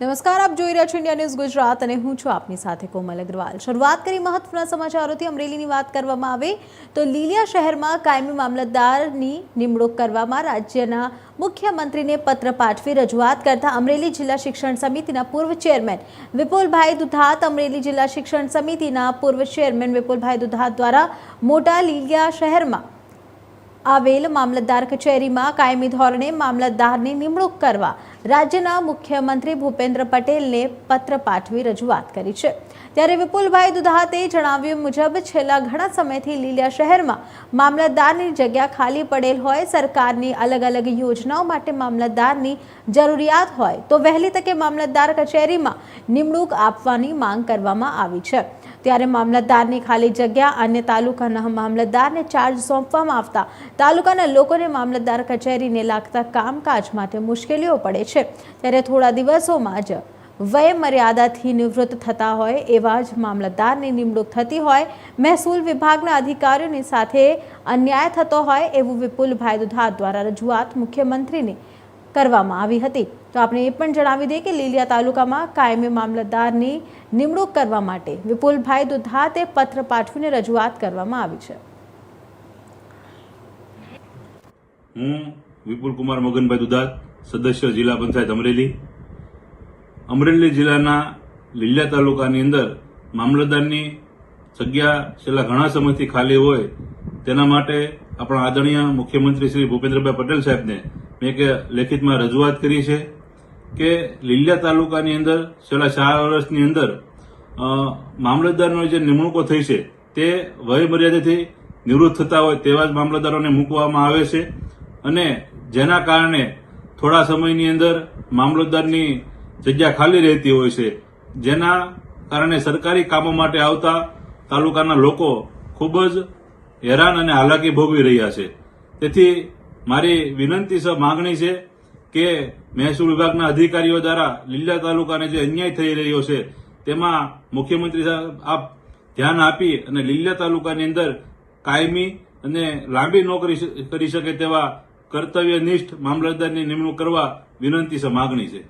નમસ્કાર, આપ જોઈ રહ્યા છો ઇન્ડિયા ન્યૂઝ ગુજરાત અને હું છું આપની સાથે કોમલ અગ્રવાલ. શરૂઆત કરી મહત્વના સમાચારોથી અમરેલીની વાત કરવામાં આવે તો લીલિયા શહેરમાં કાયમી મામલતદારની નિમણૂક કરવામાં રાજ્યના મુખ્યમંત્રીને પત્ર પાઠવી રજૂઆત કરતા અમરેલી જિલ્લા શિક્ષણ સમિતિના પૂર્વ ચેરમેન વિપુલભાઈ દુધાત અમરેલી જિલ્લા શિક્ષણ સમિતિના પૂર્વ ચેરમેન વિપુલભાઈ દુધાત દ્વારા મોટા લીલિયા શહેરમાં આવેલ મામલતદાર કચેરીમાં કાયમી ધોરણે મામલતદારની નિમણૂક કરવા રાજ્યના મુખ્યમંત્રી ભૂપેન્દ્ર પટેલને પત્ર પાઠવી રજૂઆત કરી છે. ત્યારે વિપુલભાઈ દુધાતે જણાવ્યું મુજબ, છેલ્લા ઘણા સમયથી લીલિયા શહેરમાં મામલતદારની જગ્યા ખાલી પડેલ હોય, સરકારની અલગ અલગ યોજનાઓ માટે મામલતદારની જરૂરિયાત હોય, તો વહેલી તકે મામલતદાર કચેરીમાં નિમણૂક આપવાની માંગ કરવામાં આવી છે. ત્યારે મામલતદારની ખાલી જગ્યા અને તાલુકાના મામલતદારને ચાર્જ સોંપવામાં આવતા તાલુકાના લોકોને મામલતદાર કચેરીને લાગતા કામકાજ માટે મુશ્કેલીઓ પડે છે. ત્યારે થોડા દિવસોમાં જ વય મર્યાદાથી નિવૃત્ત થતા હોય એવા જ મામલતદારની નિમણૂક થતી હોય. મહેસૂલ વિભાગના અધિકારીઓની સાથે અન્યાય થતો હોય એવું વિપુલભાઈ દુધાત દ્વારા રજૂઆત મુખ્યમંત્રીને કરવામાં આવી હતી. તો આપણે એ પણ જણાવી દઈએ કે લીલિયા તાલુકામાં કાયમી મામલતદારની નિમણૂક કરવા માટે વિપુલભાઈ દુધાતે પત્ર પાઠવીને રજૂઆત કરવામાં આવી છે. હું વિપુલ કુમાર મગનભાઈ દુધાત, સદસ્ય જિલ્લા પંચાયત અમરેલી. અમરેલી જિલ્લાના લીલિયા તાલુકાની અંદર મામલતદારની જગ્યા છેલ્લા ઘણા સમયથી ખાલી હોય તેના માટે આપણા આદરણીય મુખ્યમંત્રી શ્રી ભૂપેન્દ્રભાઈ પટેલ સાહેબને મેં કે લેખિતમાં રજૂઆત કરી છે કે લીલિયા તાલુકાની અંદર, છેલ્લા ચાર વર્ષની અંદર મામલતદારની જે નિમણૂકો થઈ છે, તે વય મર્યાદાથી નિવૃત્ત થતા હોય તેવા જ મામલતદારોને મૂકવામાં આવે છે અને જેના કારણે થોડા સમયની અંદર મામલતદારની જગ્યા ખાલી રહેતી હોય છે. જેના કારણે સરકારી કામો માટે આવતા તાલુકાના લોકો ખૂબ જ હેરાન અને હાલાકી ભોગવી રહ્યા છે. તેથી મારી વિનંતી છે માગણી છે કે મહેસૂલ વિભાગના અધિકારીઓ દ્વારા લીલા તાલુકાને જે અન્યાય થઈ રહ્યો છે, તેમાં મુખ્યમંત્રી સાહેબ આપ ધ્યાન આપી અને લીલા તાલુકાની અંદર કાયમી અને લાંબી નોકરી કરી શકે તેવા કર્તવ્યનિષ્ઠ મામલતદારની નિમણૂક કરવા વિનંતી છે માગણી છે.